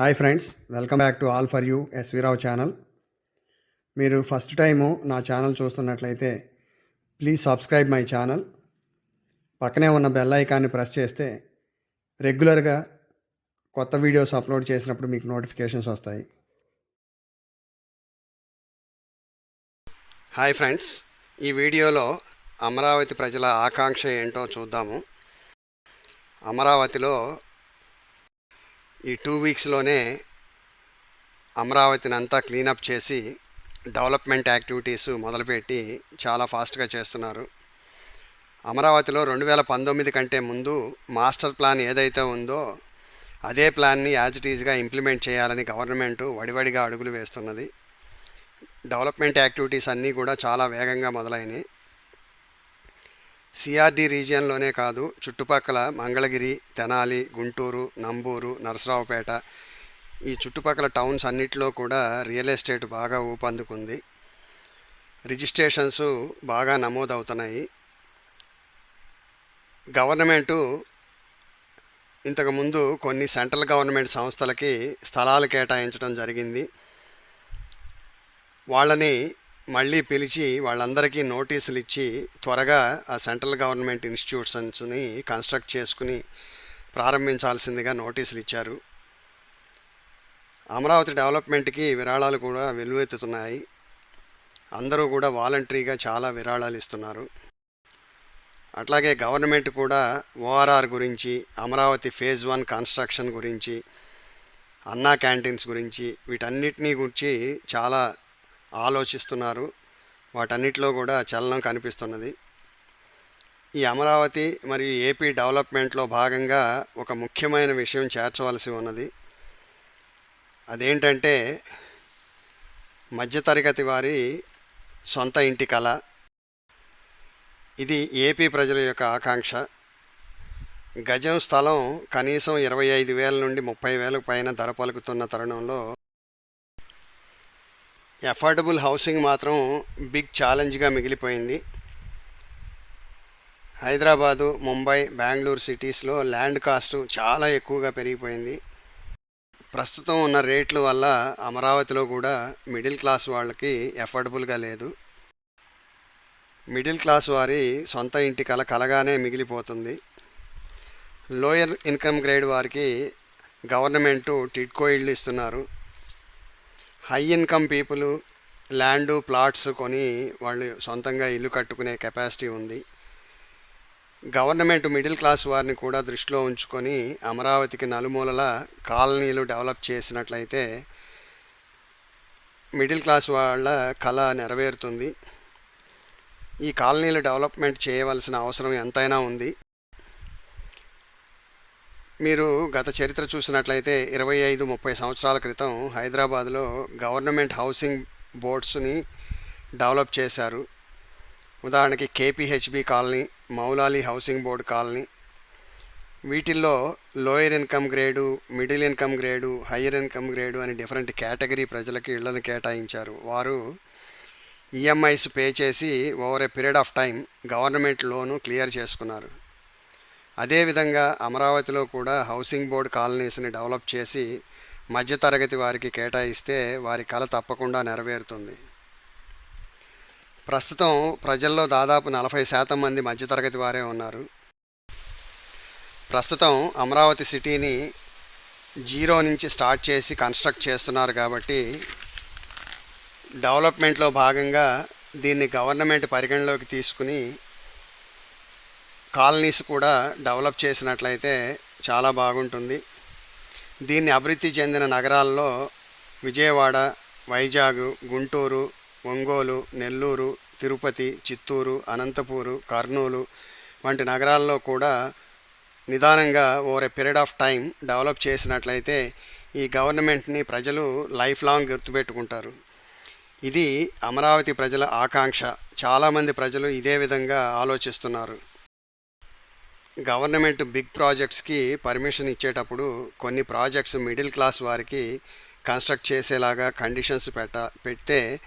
Hi friends welcome back to all for you SV Rao channel. మీరు first time నా channel చూస్తున్నట్లయితే please subscribe my channel. పక్కనే ఉన్న bell ఐకాన్ని press చేస్తే రెగ్యులర్గా కొత్త వీడియోస్ అప్లోడ్ చేసినప్పుడు మీకు నోటిఫికేషన్స్ వస్తాయి. హాయ్ ఫ్రెండ్స్ ఈ వీడియోలో అమరావతి ప్రజల ఆకాంక్ష ఏంటో చూద్దాము. అమరావతిలో ఈ టూ వీక్స్లోనే అమరావతిని అంతా క్లీనప్ చేసి డెవలప్మెంట్ యాక్టివిటీస్ మొదలుపెట్టి చాలా ఫాస్ట్గా చేస్తున్నారు. అమరావతిలో రెండు వేల పంతొమ్మిది కంటే ముందు మాస్టర్ ప్లాన్ ఏదైతే ఉందో అదే ప్లాన్ని యాజ్ ఇట్ ఈజ్గా ఇంప్లిమెంట్ చేయాలని గవర్నమెంట్ వడివడిగా అడుగులు వేస్తున్నది. డెవలప్మెంట్ యాక్టివిటీస్ అన్నీ కూడా చాలా వేగంగా మొదలైనవి సిఆర్డి రీజియన్లోనే కాదు చుట్టుపక్కల మంగళగిరి తెనాలి గుంటూరు నంబూరు నరసరావుపేట ఈ చుట్టుపక్కల టౌన్స్ అన్నిటిలో కూడా రియల్ ఎస్టేట్ బాగా ఊపందుకుంది. రిజిస్ట్రేషన్స్ బాగా నమోదవుతున్నాయి. గవర్నమెంటు ఇంతకుముందు కొన్ని సెంట్రల్ గవర్నమెంట్ సంస్థలకి స్థలాలు కేటాయించడం జరిగింది. వాళ్ళని మళ్ళీ పిలిచి వాళ్ళందరికీ నోటీసులు ఇచ్చి త్వరగా ఆ సెంట్రల్ గవర్నమెంట్ ఇన్స్టిట్యూషన్స్ని కన్స్ట్రక్ట్ చేసుకుని ప్రారంభించాల్సిందిగా నోటీసులు ఇచ్చారు. అమరావతి డెవలప్మెంట్కి విరాళాలు కూడా వెలువెత్తుతున్నాయి అందరూ కూడా వాలంటరీగా చాలా విరాళాలు ఇస్తున్నారు. అట్లాగే గవర్నమెంట్ కూడా ఓఆర్ఆర్ గురించి అమరావతి ఫేజ్ వన్ కన్స్ట్రక్షన్ గురించి అన్నా క్యాంటీన్స్ గురించి వీటన్నిటినీ గురించి చాలా ఆలోచిస్తున్నారు. వాటన్నిటిలో కూడా చలనం కనిపిస్తున్నది. ఈ అమరావతి మరియు ఏపీ డెవలప్మెంట్లో భాగంగా ఒక ముఖ్యమైన విషయం చేర్చవలసి ఉన్నది. అదేంటంటే మధ్యతరగతి వారి సొంత ఇంటి కళ. ఇది ఏపీ ప్రజల యొక్క ఆకాంక్ష. గజం స్థలం కనీసం ఇరవై ఐదు వేల నుండి ముప్పై వేలకు పైన ధర పలుకుతున్న తరుణంలో అఫోర్డబుల్ హౌసింగ్ మాత్రం బిగ్ ఛాలెంజ్గా మిగిలిపోయింది. హైదరాబాదు ముంబై బెంగళూరు సిటీస్లో ల్యాండ్ కాస్ట్ చాలా ఎక్కువగా పెరిగిపోయింది. ప్రస్తుతం ఉన్న రేట్ల వల్ల అమరావతిలో కూడా మిడిల్ క్లాస్ వాళ్ళకి అఫోర్డబుల్గా లేదు. మిడిల్ క్లాస్ వారి సొంత ఇంటి కల కలగానే మిగిలిపోతుంది. లోయర్ ఇన్కమ్ గ్రేడ్ వారికి గవర్నమెంటు టిడ్కో ఇళ్ళు ఇస్తున్నారు. High income people land plots కొని వాళ్ళు సొంతంగా ఇల్లు కట్టుకునే కెపాసిటీ ఉంది. గవర్నమెంట్ మిడిల్ క్లాస్ వారిని కూడా దృష్టిలో ఉంచుకొని అమరావతికి నలుమూలల కాలనీలు డెవలప్ చేసినట్లయితే మిడిల్ క్లాస్ వాళ్ళ కళ నెరవేరుతుంది. ఈ కాలనీలు డెవలప్మెంట్ చేయవలసిన అవసరం ఎంతైనా ఉంది. మీరు గత చరిత్ర చూసినట్లయితే ఇరవై ఐదు ముప్పై సంవత్సరాల క్రితం హైదరాబాద్లో గవర్నమెంట్ హౌసింగ్ బోర్డ్స్ని డెవలప్ చేశారు. ఉదాహరణకి KPHB colony Moulali housing board colony. వీటిల్లో lower income grade middle income grade higher income grade అని డిఫరెంట్ కేటగిరీ ప్రజలకి ఇళ్ళను కేటాయించారు. వారు ఈఎంఐస్ పే చేసి over a period of time government loan clear చేసుకున్నారు. అదేవిధంగా అమరావతిలో కూడా హౌసింగ్ బోర్డ్ కాలనీస్ని డెవలప్ చేసి మధ్యతరగతి వారికి కేటాయిస్తే వారి కళ తప్పకుండా నెరవేరుతుంది. ప్రస్తుతం ప్రజల్లో దాదాపు నలభై శాతం మంది మధ్యతరగతి వారే ఉన్నారు. ప్రస్తుతం అమరావతి సిటీని జీరో నుంచి స్టార్ట్ చేసి కన్స్ట్రక్ట్ చేస్తున్నారు కాబట్టి డెవలప్మెంట్లో భాగంగా దీన్ని గవర్నమెంట్ పరిగణలోకి తీసుకుని కాలనీస్ కూడా డెవలప్ చేసినట్లయితే చాలా బాగుంటుంది. దీన్ని అభివృద్ధి చెందిన నగరాల్లో విజయవాడ వైజాగ్ గుంటూరు ఒంగోలు నెల్లూరు తిరుపతి చిత్తూరు అనంతపూరు కర్నూలు వంటి నగరాల్లో కూడా నిదానంగా over a period of time develop చేసినట్లయితే ఈ గవర్నమెంట్ని ప్రజలు లైఫ్ లాంగ్ గుర్తుపెట్టుకుంటారు. ఇది అమరావతి ప్రజల ఆకాంక్ష. చాలామంది ప్రజలు ఇదే విధంగా ఆలోచిస్తున్నారు. గవర్నమెంట్ బిగ్ ప్రాజెక్ట్స్కి పర్మిషన్ ఇచ్చేటప్పుడు కొన్ని ప్రాజెక్ట్స్ మిడిల్ క్లాస్ వారికి కన్స్ట్రక్ట్ చేసేలాగా కండిషన్స్ పెట్ట పెడితే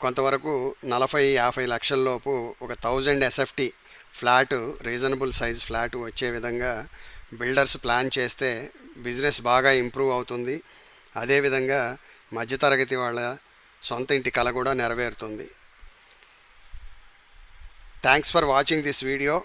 కొంతవరకు నలభై యాభై లక్షల్లోపు ఒక thousand SFT flat reasonable size flat వచ్చే విధంగా బిల్డర్స్ ప్లాన్ చేస్తే బిజినెస్ బాగా ఇంప్రూవ్ అవుతుంది. అదేవిధంగా మధ్యతరగతి వాళ్ళ సొంత ఇంటి కళ కూడా నెరవేరుతుంది. Thanks for watching this video.